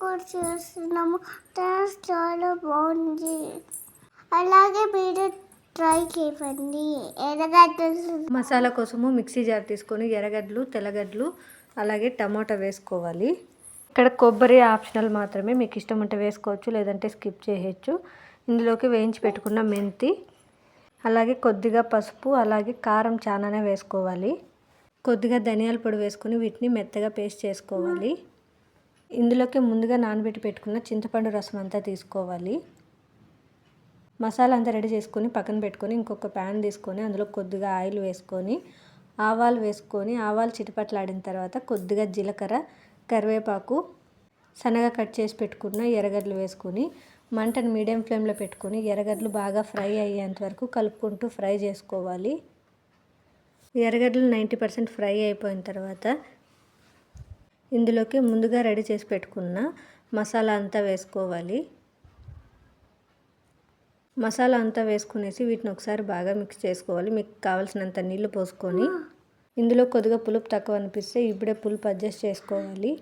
కూడా చేస్తున్నాము. టేస్ట్ చాలా బాగుంది. అలాగే మీరు ట్రై చేయండి. ఎర్రగడ్డలు. మసాలా కోసము మిక్సీ జార్ తీసుకొని ఎర్రగడ్డలు తెల్లగడ్డలు అలాగే టమాటా వేసుకోవాలి. ఇక్కడ కొబ్బరి ఆప్షనల్ మాత్రమే మీకు ఇష్టం ఉంటే వేసుకోవచ్చు లేదంటే స్కిప్ చేయొచ్చు. ఇందులోకి వేయించి పెట్టుకున్న మెంతి అలాగే కొద్దిగా పసుపు అలాగే కారం చాలానే వేసుకోవాలి. కొద్దిగా ధనియాల పొడి వేసుకొని వీటిని మెత్తగా పేస్ట్ చేసుకోవాలి. ఇందులోకి ముందుగా నానబెట్టి పెట్టుకున్న చింతపండు రసం అంతా తీసుకోవాలి. మసాలా అంతా రెడీ చేసుకొని పక్కన పెట్టుకొని ఇంకొక ప్యాన్ తీసుకొని అందులో కొద్దిగా ఆయిల్ వేసుకొని ఆవాలు వేసుకొని ఆవాలు చిటపట్లాడిన తర్వాత కొద్దిగా జీలకర్ర కరివేపాకు సన్నగా కట్ చేసి పెట్టుకున్న ఎర్రగడ్డలు వేసుకొని మంటను మీడియం ఫ్లేమ్లో పెట్టుకొని ఎర్రగడ్డలు బాగా ఫ్రై అయ్యేంత వరకు కలుపుకుంటూ ఫ్రై చేసుకోవాలి. ఎర్రగడ్డలు నైంటీ పర్సెంట్ ఫ్రై అయిపోయిన తర్వాత ఇందులోకి ముందుగా రెడీ చేసి పెట్టుకున్న మసాలా అంతా వేసుకోవాలి. మసాలా అంతా వేసుకునేసి వీటిని ఒకసారి బాగా మిక్స్ చేసుకోవాలి. మీకు కావాల్సినంత నీళ్ళు పోసుకొని ఇందులో కొద్దిగా పులుపు తక్కువ అనిపిస్తే ఇప్పుడే పులుపు అడ్జస్ట్ చేసుకోవాలి.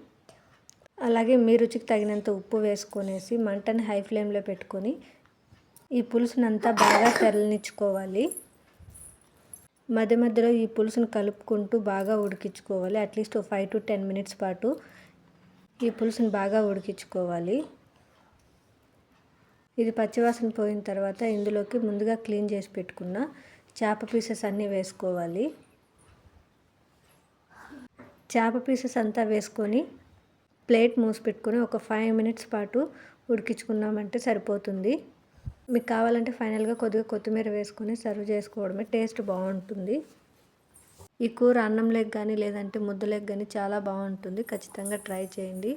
అలాగే మీ రుచికి తగినంత ఉప్పు వేసుకొనేసి మంటని హై ఫ్లేమ్లో పెట్టుకొని ఈ పులుసునంతా బాగా తెరలనిచ్చుకోవాలి. మధ్య మధ్యలో ఈ పులుసును కలుపుకుంటూ బాగా ఉడికించుకోవాలి. At least five to ten minutes పాటు ఈ పులుసును బాగా ఉడికించుకోవాలి. ఇది పచ్చివాసన పోయిన తర్వాత ఇందులోకి ముందుగా క్లీన్ చేసి పెట్టుకున్న చేప పీసెస్ అన్నీ వేసుకోవాలి. చేప పీసెస్ అంతా వేసుకొని ప్లేట్ మూసి పెట్టుకొని ఒక ఫైవ్ మినిట్స్ పాటు ఉడికించుకున్నామంటే సరిపోతుంది. మీకు కావాలంటే ఫైనల్గా కొద్దిగా కొత్తిమీర వేసుకొని సర్వ్ చేసుకోవడమే టేస్ట్ బాగుంటుంది. ఈ కూర అన్నం లెగ్ కానీ లేదంటే ముద్దలోకి కానీ చాలా బాగుంటుంది. ఖచ్చితంగా ట్రై చేయండి.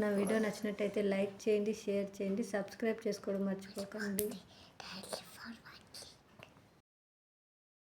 నా వీడియో నచ్చినట్టయితే లైక్ చేయండి షేర్ చేయండి సబ్స్క్రైబ్ చేసుకోవడం మర్చిపోకండి.